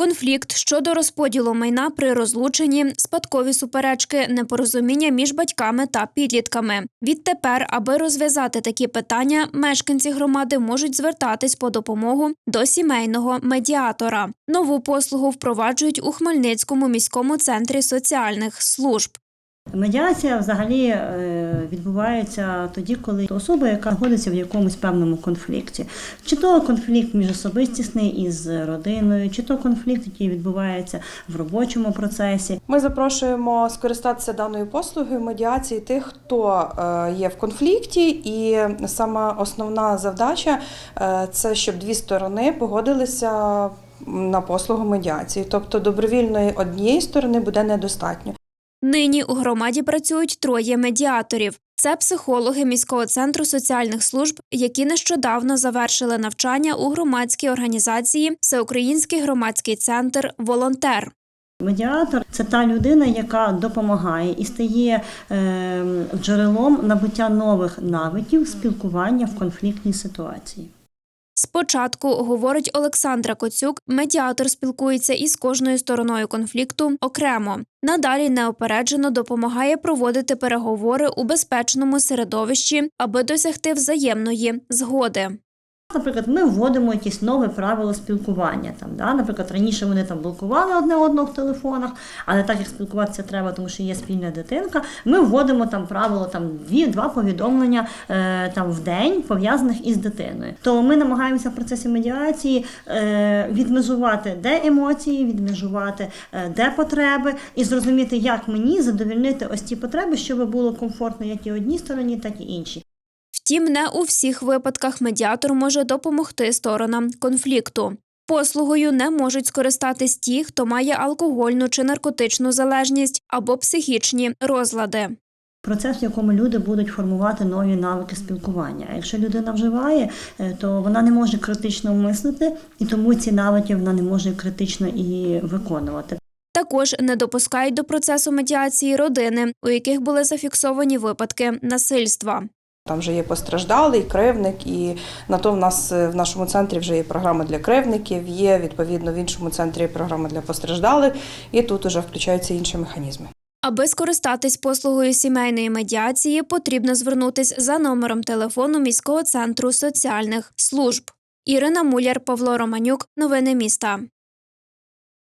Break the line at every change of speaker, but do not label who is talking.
Конфлікт щодо розподілу майна при розлученні, спадкові суперечки, непорозуміння між батьками та підлітками. Відтепер, аби розв'язати такі питання, мешканці громади можуть звертатись по допомогу до сімейного медіатора. Нову послугу впроваджують у Хмельницькому міському центрі соціальних служб.
Медіація взагалі е, відбувається тоді, коли особа, яка знаходиться в якомусь певному конфлікті, чи то конфлікт міжособистісний із родиною, чи то конфлікт, який відбувається в робочому процесі.
Ми запрошуємо скористатися даною послугою медіації тих, хто е, є в конфлікті, і сама основна завдача е, це щоб дві сторони погодилися на послугу медіації. Тобто добровільної однієї сторони буде недостатньо.
Нині у громаді працюють троє медіаторів. Це психологи міського центру соціальних служб, які нещодавно завершили навчання у громадській організації Всеукраїнський громадський центр Волонтер.
Медіатор це та людина, яка допомагає і стає е, джерелом набуття нових навиків спілкування в конфліктній ситуації.
Спочатку, говорить Олександра Коцюк, медіатор спілкується із кожною стороною конфлікту окремо. Надалі неопереджено допомагає проводити переговори у безпечному середовищі, аби досягти взаємної згоди.
Наприклад, ми вводимо якісь нове правило спілкування. Там, да? Наприклад, раніше вони там блокували одне одного в телефонах, але так як спілкуватися треба, тому що є спільна дитинка, ми вводимо там правило там дві два повідомлення е, там в день пов'язаних із дитиною. То ми намагаємося в процесі медіації е, відмежувати де емоції, відмежувати е, де потреби, і зрозуміти, як мені задовільнити ось ті потреби, щоб було комфортно як і одній стороні, так і іншій.
Втім, не у всіх випадках медіатор може допомогти сторонам конфлікту. Послугою не можуть скористатись ті, хто має алкогольну чи наркотичну залежність або психічні розлади.
Процес, в якому люди будуть формувати нові навики спілкування. А якщо людина вживає, е, то вона не може критично мислити, і тому ці навики вона не може критично і виконувати.
Також не допускають до процесу медіації родини, у яких були зафіксовані випадки насильства.
Там вже є постраждалий кривник, і на то в нас е, в нашому центрі вже є програма для кривників, є відповідно в іншому центрі програма для постраждалих, і тут уже включаються інші механізми.
Аби скористатись послугою сімейної медіації, потрібно звернутись за номером телефону міського центру соціальних служб. Ірина Муляр, Павло Романюк. Новини міста.